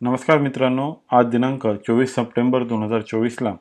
नमस्कार मित्रांनो आज दिनांक चोवीस सप्टेंबर दोन हजार चोवीसला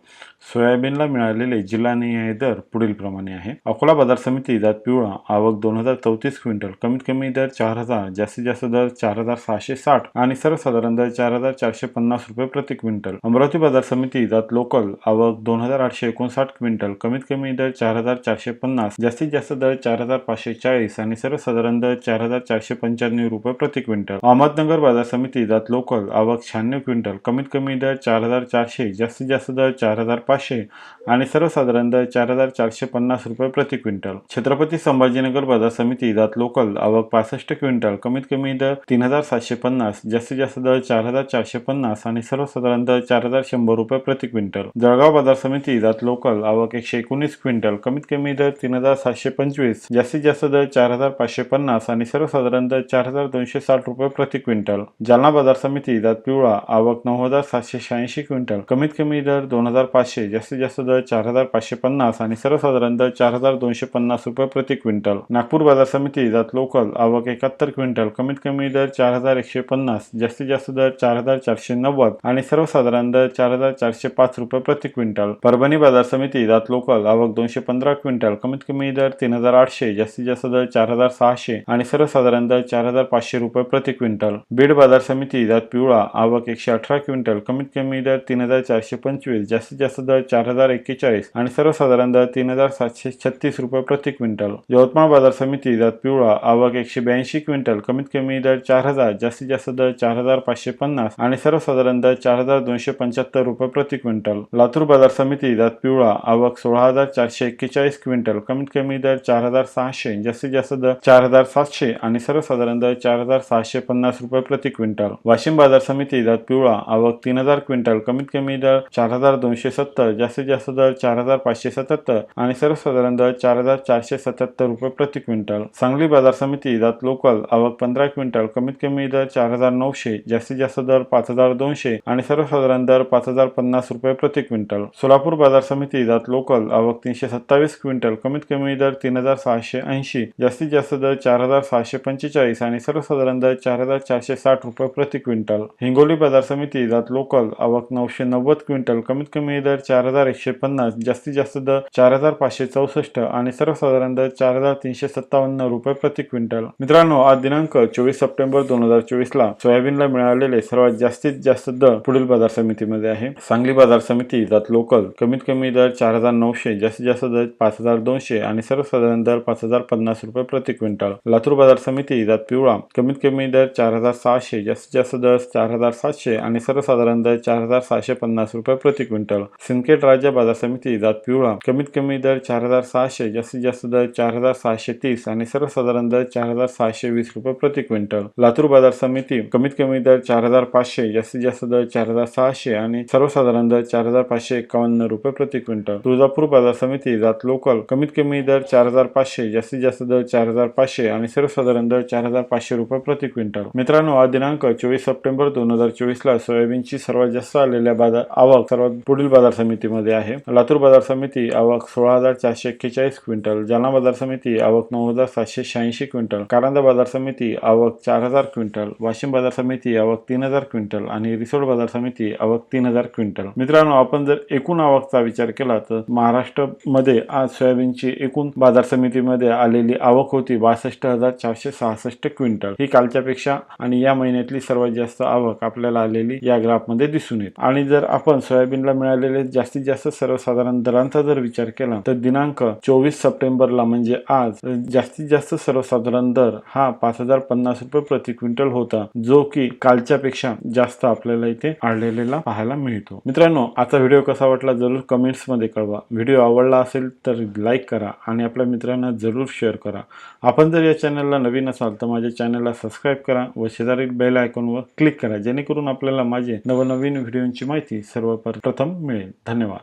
सोयाबीनला मिळालेले जिल्हानिहाय दर पुढीलप्रमाणे आहे. अकोला बाजार समिती जात पिवळा आवक दोन हजार चौतीस क्विंटल कमीत कमी दर चार हजार जास्तीत जास्त दर चार हजार सहाशे साठ आणि सर्वसाधारण दर चार हजार चारशे पन्नास रुपये प्रति क्विंटल. अमरावती बाजार समिती जात लोकल आवक दोन हजार आठशे एकोणसाठ क्विंटल कमीत कमी दर चार हजार चारशे पन्नास जास्तीत जास्त दर चार हजार पाचशे चाळीस आणि सर्वसाधारण दर चार हजार चारशे पंच्याण्णव रुपये प्रति क्विंटल. अहमदनगर बाजार समिती जात लोकल आवक शहाण्णव क्विंटल. कमीत कमी दर चार हजार चारशे जास्तीत जास्त दर चार हजार पाचशे आणि सर्वसाधारण दर चार हजार चारशे पन्नास रुपये प्रति क्विंटल. छत्रपती संभाजीनगर बाजार समिती जात लोकल आवक पासष्ट क्विंटल कमीत कमी दर तीन हजार सातशे पन्नास जास्तीत जास्त दर चार हजार चारशे पन्नास आणि सर्वसाधारण दर चार हजार शंभर रुपये प्रति क्विंटल. जळगाव बाजार समिती जात लोकल आवक एकशे एकोणीस क्विंटल कमीत कमी दर तीन हजार सातशे पंचवीस जास्तीत जास्त दर चार हजार पाचशे पन्नास आणि सर्वसाधारण दर चार हजार दोनशे साठ रुपये प्रति क्विंटल. जालना बाजार समिती जात पिवळा आवक नऊ हजार सातशे शहाऐंशी क्विंटल. कमीत कमी दर दोन हजार पाचशे जास्तीत जास्त दर चार हजार पाचशे पन्नास आणि सर्वसाधारण दर चार हजार दोनशे पन्नास रुपये प्रति क्विंटल. नागपूर बाजार समिती जात लोकल आवक एकाहत्तर क्विंटल कमीत कमी दर चार हजार एकशे पन्नास जास्तीत जास्त दर चार हजार चारशे नव्वद आणि सर्वसाधारण दर चार हजार चारशे पाच रुपये प्रति क्विंटल. परभणी बाजार समिती जात लोकल आवक दोनशे पंधरा क्विंटल कमीत कमी दर तीन हजार आठशे जास्तीत जास्त दर चार हजार सहाशे आणि सर्वसाधारण दर चार हजार पाचशे रुपये प्रति क्विंटल. बीड बाजार समिती जात पिवळा आवक एकशे अठरा क्विंटल कमीत कमी दर तीन हजार चारशे पंचवीस जास्तीत जास्त दर चार हजार एक्केचाळीस आणि सर्वसाधारण दर तीन हजार सातशे छत्तीस रुपये प्रति क्विंटल. यवतमाळ बाजार समिती जात पिवळा आवक एकशे ब्याऐंशी क्विंटल कमीत कमी दर चार हजार जास्तीत जास्त दर चार हजार पाचशे पन्नास आणि सर्वसाधारण दर चार हजार दोनशे पंच्याहत्तर रुपये प्रति क्विंटल. लातूर बाजार समिती जात पिवळा आवक सोळा हजार चारशे एक्केचाळीस क्विंटल कमीत कमी दर चार हजार सहाशे जास्तीत जास्त दर चार हजार सातशे आणि सर्वसाधारण दर चार हजार सहाशे पन्नास रुपये प्रति क्विंटल. वाशिम बाजार समिती जात पिवळा. आवक तीन हजार क्विंटल कमीत कमी दर चार हजार दोनशे सत्तर जास्तीत जास्त दर चार हजार पाचशे सत्याहत्तर आणि सर्वसाधारण दर चार हजार चारशे सत्याहत्तर रुपये प्रति क्विंटल. सांगली बाजार समिती जात लोकल. आवक पंधरा क्विंटल कमीत कमी दर चार हजार नऊशे जास्तीत जास्त दर पाच हजार दोनशे आणि सर्वसाधारण दर पाच हजार पन्नास रुपये प्रति क्विंटल. सोलापूर बाजार समिती जात लोकल. आवक तीनशे सत्तावीस क्विंटल कमीत कमी दर तीन हजार सहाशे ऐंशी जास्तीत जास्त दर चार हजार सहाशे पंचेचाळीस आणि सर्वसाधारण दर चार हजार चारशे साठ रुपये प्रति क्विंटल. हिंगोली बाजार समिती जात लोकल आवक नऊशे नव्वद क्विंटल कमीत कमी दर चार हजार एकशे पन्नास जास्तीत जास्त दर चार हजार पाचशे चौसष्ट आणि सर्वसाधारण दर चार हजार तीनशे सत्तावन्न रुपये प्रति क्विंटल. मित्रांनो आज दिनांक चोवीस सप्टेंबर दोन हजार चोवीस ला सोयाबीनला मिळालेले सर्वात जास्तीत जास्त दर पुढील बाजार समितीमध्ये आहे. सांगली बाजार समिती जात लोकल कमीत कमी दर चार हजार नऊशे जास्तीत जास्त दर पाच हजार दोनशे आणि सर्वसाधारण दर पाच हजार पन्नास रुपये प्रति क्विंटल. लातूर बाजार समिती जात पिवळा कमीत कमी दर चार हजार सहाशे जास्तीत जास्त दर चार हजार सातशे आणि सर्वसाधारण दर चार हजार सहाशे पन्नास रुपये प्रति क्विंटल. सिंदखेड राज्य बाजार समिती जात पिवळा. कमीत कमी दर चार हजार सहाशे जास्तीत जास्त दर चार हजार सहाशे तीस आणि सर्वसाधारण दर चार हजार सहाशे वीस रुपये प्रति क्विंटल. लातूर बाजार समिती कमीत कमी दर चार हजार पाचशे जास्तीत जास्त दर चार हजार सहाशे आणि सर्वसाधारण दर चार हजार पाचशे एकावन्न रुपये प्रति क्विंटल. तुळजापूर बाजार समिती जात लोकल. कमीत कमी दर चार हजार पाचशे जास्तीत जास्त दर चार हजार पाचशे आणि सर्वसाधारण दर चार हजार पाचशे रुपये प्रति क्विंटल. मित्रांनो आज दिनांक चोवीस सप्टेंबर दोन हजार चोवीस ला सोयाबीनची सर्वात जास्त आलेल्या बाजार आवक सर्वात पुढील बाजार समितीमध्ये आहे. लातूर बाजार समिती आवक सोळा हजार चारशे एक्केचाळीस क्विंटल जालना बाजार समिती आवक नऊ हजार सातशे शहाऐंशी क्विंटल कारंजा बाजार समिती आवक चार हजार क्विंटल वाशिम बाजार समिती आवक तीन हजार क्विंटल आणि रिसोड बाजार समिती आवक तीन हजार क्विंटल. मित्रांनो आपण जर एकूण आवकचा विचार केला तर महाराष्ट्रमध्ये आज सोयाबीनची एकूण बाजार समितीमध्ये आलेली आवक होती बासष्ट हजार चारशे सहासष्ट क्विंटल. ही कालच्या पेक्षा आणि या महिन्यातली सर्वात जास्त आवक आपल्याला आलेली या ग्राफमध्ये दिसून येते. आणि जर आपण सोयाबीनला मिळालेले जास्तीत जास्त सर्वसाधारण दरांचा जर विचार केला तर दिनांक चोवीस सप्टेंबरला म्हणजे आज जास्तीत जास्त सर्वसाधारण दर हा पाच हजार पन्नास रुपये प्रति क्विंटल होता जो की कालच्या पेक्षा जास्त आपल्याला इथे आढळलेला पाहायला मिळतो. मित्रांनो आजचा व्हिडिओ कसा वाटला जरूर कमेंट्समध्ये कळवा. व्हिडिओ आवडला असेल तर लाईक करा आणि आपल्या मित्रांना जरूर शेअर करा. आपण जर या चॅनलला नवीन असाल तर माझ्या चॅनलला सबस्क्राईब करा व शेजारील बेल आयकॉनवर क्लिक करा. करा जेणेकरून आपल्याला माझे नवनवीन व्हिडिओंची माहिती सर्वप्रथम मिळेल. धन्यवाद.